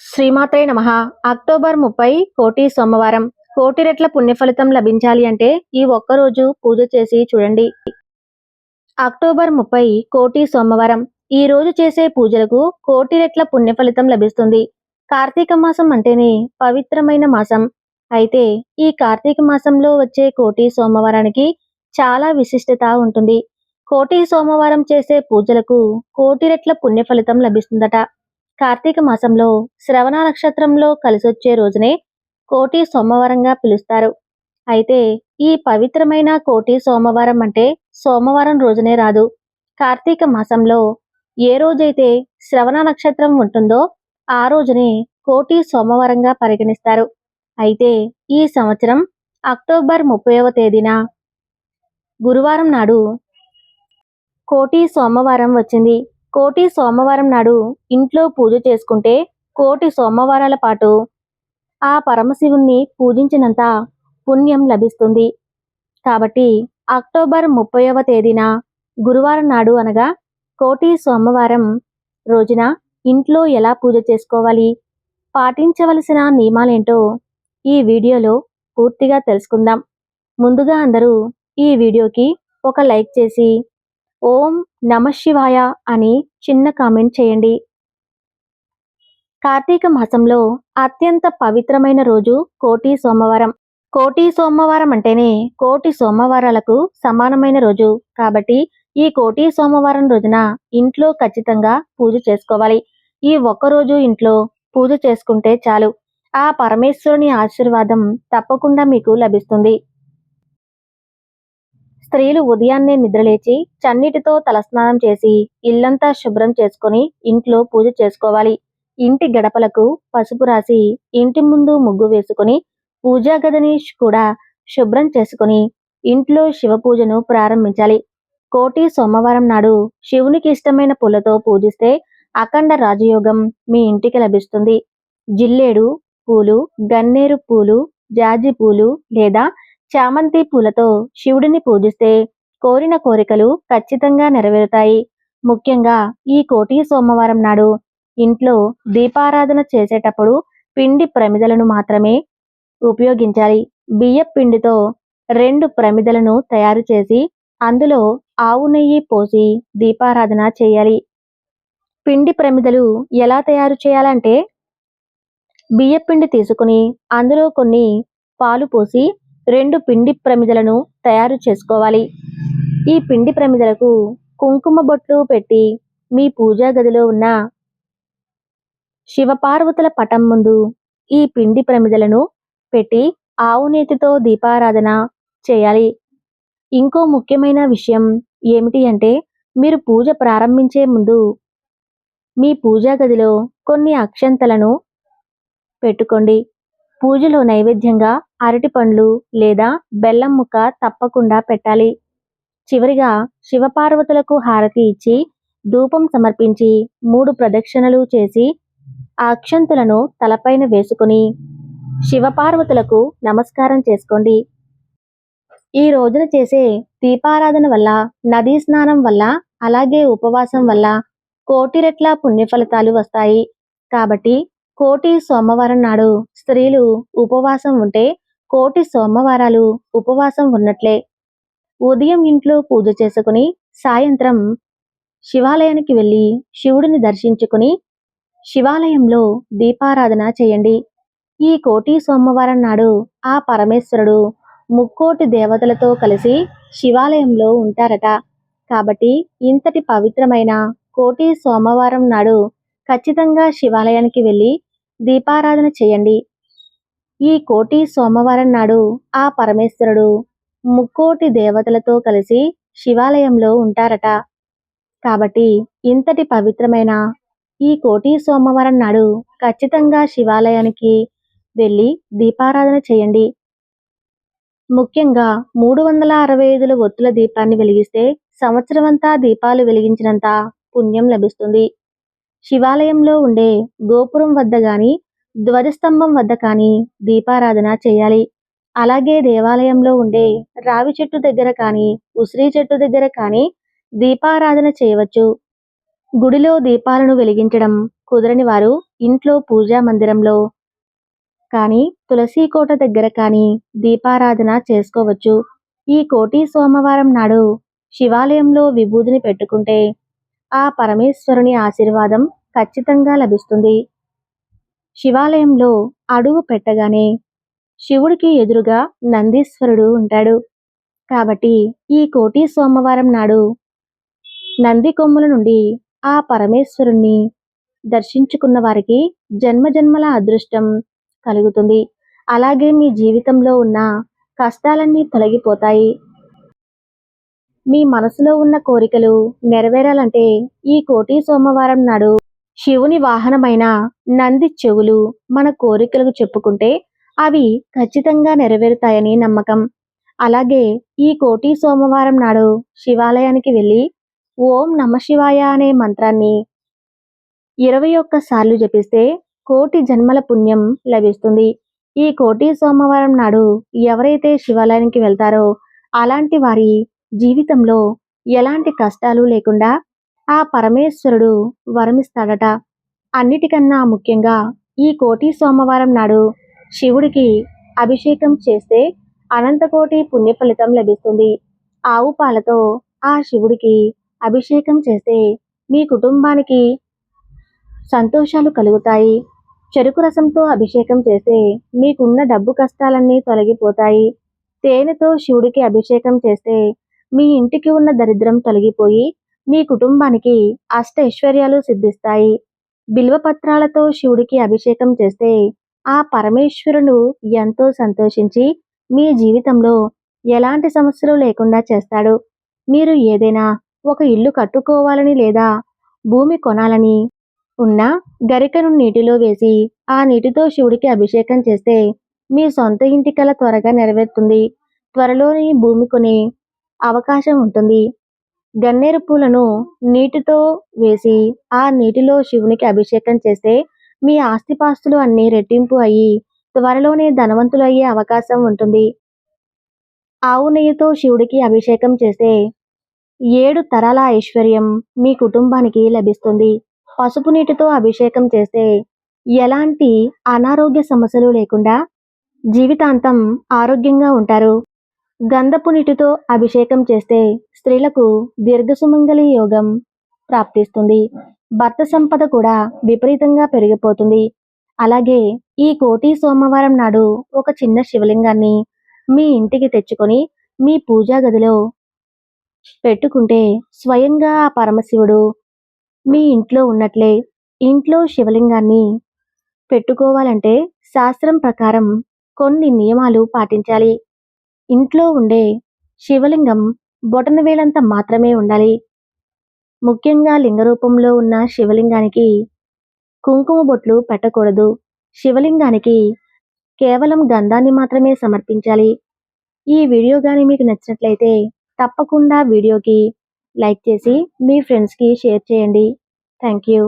శ్రీమాత్రే నమ. అక్టోబర్ ముప్పై కోటి సోమవారం. కోటి రెట్ల పుణ్యఫలితం లభించాలి అంటే ఈ ఒక్కరోజు పూజ చేసి చూడండి. అక్టోబర్ ముప్పై కోటి సోమవారం. ఈ రోజు చేసే పూజలకు కోటి రెట్ల పుణ్యఫలితం లభిస్తుంది. కార్తీక మాసం అంటేనే పవిత్రమైన మాసం. అయితే ఈ కార్తీక మాసంలో వచ్చే కోటి సోమవారానికి చాలా విశిష్టత ఉంటుంది. కోటి సోమవారం చేసే పూజలకు కోటి రెట్ల పుణ్యఫలితం లభిస్తుందట. కార్తీక మాసంలో శ్రవణ నక్షత్రంలో కలిసొచ్చే రోజునే కోటి సోమవారంగా పిలుస్తారు. అయితే ఈ పవిత్రమైన కోటి సోమవారం అంటే సోమవారం రోజునే రాదు. కార్తీక మాసంలో ఏ రోజైతే శ్రవణ నక్షత్రం ఉంటుందో ఆ రోజునే కోటి సోమవారంగా పరిగణిస్తారు. అయితే ఈ సంవత్సరం అక్టోబర్ ముప్పైవ తేదీన గురువారం నాడు కోటి సోమవారం వచ్చింది. కోటి సోమవారం నాడు ఇంట్లో పూజ చేసుకుంటే కోటి సోమవారాల పాటు ఆ పరమశివుణ్ణి పూజించినంత పుణ్యం లభిస్తుంది. కాబట్టి అక్టోబర్ ముప్పైవ తేదీన గురువారం నాడు అనగా కోటి సోమవారం రోజున ఇంట్లో ఎలా పూజ చేసుకోవాలి పాటించవలసిన నియమాలేంటో ఈ వీడియోలో పూర్తిగా తెలుసుకుందాం. ముందుగా అందరూ ఈ వీడియోకి ఒక లైక్ చేసి ఓం నమ శివాయ అని చిన్న కామెంట్ చేయండి. కార్తీక మాసంలో అత్యంత పవిత్రమైన రోజు కోటి సోమవారం. కోటి సోమవారం అంటేనే కోటి సోమవారాలకు సమానమైన రోజు. కాబట్టి ఈ కోటి సోమవారం రోజున ఇంట్లో ఖచ్చితంగా పూజ చేసుకోవాలి. ఈ ఒక్కరోజు ఇంట్లో పూజ చేసుకుంటే చాలు. ఆ పరమేశ్వరుని ఆశీర్వాదం తప్పకుండా మీకు లభిస్తుంది. స్త్రీలు ఉదయాన్నే నిద్రలేచి చన్నీటితో తలస్నానం చేసి ఇల్లంతా శుభ్రం చేసుకొని ఇంట్లో పూజ చేసుకోవాలి. ఇంటి గడపలకు పసుపు రాసి ఇంటి ముందు ముగ్గు వేసుకొని పూజా గదిని కూడా శుభ్రం చేసుకుని ఇంట్లో శివ పూజను ప్రారంభించాలి. కోటి సోమవారం నాడు శివునికి ఇష్టమైన పూలతో పూజిస్తే అఖండ రాజయోగం మీ ఇంటికి లభిస్తుంది. జిల్లేడు పూలు గన్నేరు పూలు జాజి పూలు లేదా చామంతి పూలతో శివుడిని పూజిస్తే కోరిన కోరికలు ఖచ్చితంగా నెరవేరుతాయి. ముఖ్యంగా ఈ కోటి సోమవారం నాడు ఇంట్లో దీపారాధన చేసేటప్పుడు పిండి ప్రమిదలను మాత్రమే ఉపయోగించాలి. బియ్యం పిండితో రెండు ప్రమిదలను తయారు చేసి అందులో ఆవు నెయ్యి పోసి దీపారాధన చేయాలి. పిండి ప్రమిదలు ఎలా తయారు చేయాలంటే బియ్యపిండి తీసుకుని అందులో కొన్ని పాలు పోసి రెండు పిండి ప్రమిదలను తయారు చేసుకోవాలి. ఈ పిండి ప్రమిదలకు కుంకుమ బొట్లు పెట్టి మీ పూజా గదిలో ఉన్న శివపార్వతుల పటం ముందు ఈ పిండి ప్రమిదలను పెట్టి ఆవు నేతితో దీపారాధన చేయాలి. ఇంకో ముఖ్యమైన విషయం ఏమిటి అంటే మీరు పూజ ప్రారంభించే ముందు మీ పూజా గదిలో కొన్ని అక్షంతలను పెట్టుకోండి. పూజలో నైవేద్యంగా అరటి పండ్లు లేదా బెల్లం ముక్క తప్పకుండా పెట్టాలి. చివరిగా శివపార్వతులకు హారతి ఇచ్చి ధూపం సమర్పించి మూడు ప్రదక్షిణలు చేసి ఆ అక్షంతులను తలపైన వేసుకుని శివపార్వతులకు నమస్కారం చేసుకోండి. ఈ రోజున చేసే దీపారాధన వల్ల నదీ స్నానం వల్ల అలాగే ఉపవాసం వల్ల కోటి రెట్ల పుణ్య ఫలితాలు వస్తాయి. కాబట్టి కోటి సోమవారం నాడు స్త్రీలు ఉపవాసం ఉంటే కోటి సోమవారాలు ఉపవాసం ఉన్నట్లే. ఉదయం ఇంట్లో పూజ చేసుకుని సాయంత్రం శివాలయానికి వెళ్ళి శివుడిని దర్శించుకుని శివాలయంలో దీపారాధన చేయండి. ఈ కోటి సోమవారం నాడు ఆ పరమేశ్వరుడు ముక్కోటి దేవతలతో కలిసి శివాలయంలో ఉంటారట. కాబట్టి ఇంతటి పవిత్రమైన కోటి సోమవారం నాడు ఖచ్చితంగా శివాలయానికి వెళ్ళి దీపారాధన చేయండి. ఈ కోటి సోమవారం నాడు ఆ పరమేశ్వరుడు ముక్కోటి దేవతలతో కలిసి శివాలయంలో ఉంటారట. కాబట్టి ఇంతటి పవిత్రమైన ఈ కోటి సోమవారం నాడు ఖచ్చితంగా శివాలయానికి వెళ్ళి దీపారాధన చేయండి. ముఖ్యంగా మూడు వందల అరవై ఐదుల ఒత్తుల దీపాన్ని వెలిగిస్తే సంవత్సరమంతా దీపాలు వెలిగించినంత పుణ్యం లభిస్తుంది. శివాలయంలో ఉండే గోపురం వద్ద గాని ధ్వజస్తంభం వద్ద కానీ దీపారాధన చేయాలి. అలాగే దేవాలయంలో ఉండే రావి చెట్టు దగ్గర కానీ ఉసిరి చెట్టు దగ్గర కానీ దీపారాధన చేయవచ్చు. గుడిలో దీపాలను వెలిగించడం కుదరని వారు ఇంట్లో పూజా మందిరంలో కానీ తులసి కోట దగ్గర కానీ దీపారాధన చేసుకోవచ్చు. ఈ కోటి సోమవారం నాడు శివాలయంలో విభూదిని పెట్టుకుంటే ఆ పరమేశ్వరుని ఆశీర్వాదం ఖచ్చితంగా లభిస్తుంది. శివాలయంలో అడుగు పెట్టగానే శివుడికి ఎదురుగా నందీశ్వరుడు ఉంటాడు. కాబట్టి ఈ కోటి సోమవారం నాడు నంది కొమ్ముల నుండి ఆ పరమేశ్వరుణ్ణి దర్శించుకున్న వారికి జన్మజన్మల అదృష్టం కలుగుతుంది. అలాగే మీ జీవితంలో ఉన్న కష్టాలన్నీ తొలగిపోతాయి. మీ మనసులో ఉన్న కోరికలు నెరవేరాలంటే ఈ కోటి సోమవారం నాడు శివుని వాహనమైన నంది చెవులు మన కోరికలకు చెప్పుకుంటే అవి ఖచ్చితంగా నెరవేరుతాయని నమ్మకం. అలాగే ఈ కోటి సోమవారం నాడు శివాలయానికి వెళ్ళి ఓం నమ శివాయ అనే మంత్రాన్ని ఇరవై ఒక్క సార్లు జపిస్తే కోటి జన్మల పుణ్యం లభిస్తుంది. ఈ కోటి సోమవారం నాడు ఎవరైతే శివాలయానికి వెళ్తారో అలాంటి వారి జీవితంలో ఎలాంటి కష్టాలు లేకుండా ఆ పరమేశ్వరుడు వరమిస్తాడట. అన్నిటికన్నా ముఖ్యంగా ఈ కోటి సోమవారం నాడు శివుడికి అభిషేకం చేస్తే అనంతకోటి పుణ్య ఫలితం లభిస్తుంది. ఆవు పాలతో ఆ శివుడికి అభిషేకం చేస్తే మీ కుటుంబానికి సంతోషాలు కలుగుతాయి. చెరుకు రసంతో అభిషేకం చేస్తే మీకున్న డబ్బు కష్టాలన్నీ తొలగిపోతాయి. తేనెతో శివుడికి అభిషేకం చేస్తే మీ ఇంటికి ఉన్న దరిద్రం తొలగిపోయి మీ కుటుంబానికి అష్ట ఐశ్వర్యాలు సిద్ధిస్తాయి బిల్వపత్రాలతో శివుడికి అభిషేకం చేస్తే ఆ పరమేశ్వరుడు ఎంతో సంతోషించి మీ జీవితంలో ఎలాంటి సమస్యలు లేకుండా చేస్తాడు. మీరు ఏదైనా ఒక ఇల్లు కట్టుకోవాలని లేదా భూమి కొనాలని ఉన్న గరికను నీటిలో వేసి ఆ నీటితో శివుడికి అభిషేకం చేస్తే మీ సొంత ఇంటి కల త్వరగా నెరవేరుతుంది. త్వరలోని భూమి కొని అవకాశం ఉంటుంది. గన్నేరు పూలను నీటితో వేసి ఆ నీటిలో శివునికి అభిషేకం చేస్తే మీ ఆస్తిపాస్తులు అన్నీ రెట్టింపు అయ్యి త్వరలోనే ధనవంతులు అయ్యే అవకాశం ఉంటుంది. ఆవు నెయ్యితో శివుడికి అభిషేకం చేస్తే ఏడు తరాల ఐశ్వర్యం మీ కుటుంబానికి లభిస్తుంది. పసుపు నీటితో అభిషేకం చేస్తే ఎలాంటి అనారోగ్య సమస్యలు లేకుండా జీవితాంతం ఆరోగ్యంగా ఉంటారు. గంధపు నీటితో అభిషేకం చేస్తే స్త్రీలకు దీర్ఘసుమంగళి యోగం ప్రాప్తిస్తుంది. భర్త సంపద కూడా విపరీతంగా పెరిగిపోతుంది. అలాగే ఈ కోటి సోమవారం నాడు ఒక చిన్న శివలింగాన్ని మీ ఇంటికి తెచ్చుకొని మీ పూజా గదిలో పెట్టుకుంటే స్వయంగా ఆ పరమశివుడు మీ ఇంట్లో ఉన్నట్లే ఇంట్లో శివలింగాన్ని పెట్టుకోవాలంటే శాస్త్రం ప్రకారం కొన్ని నియమాలు పాటించాలి. ఇంట్లో ఉండే శివలింగం బొటనవేలంత మాత్రమే ఉండాలి. ముఖ్యంగా లింగ రూపంలో ఉన్న శివలింగానికి కుంకుమ బొట్లు పెట్టకూడదు. శివలింగానికి కేవలం గంధాన్ని మాత్రమే సమర్పించాలి. ఈ వీడియో కానీ మీకు నచ్చినట్లయితే తప్పకుండా వీడియోకి లైక్ చేసి మీ ఫ్రెండ్స్కి షేర్ చేయండి. Thank you.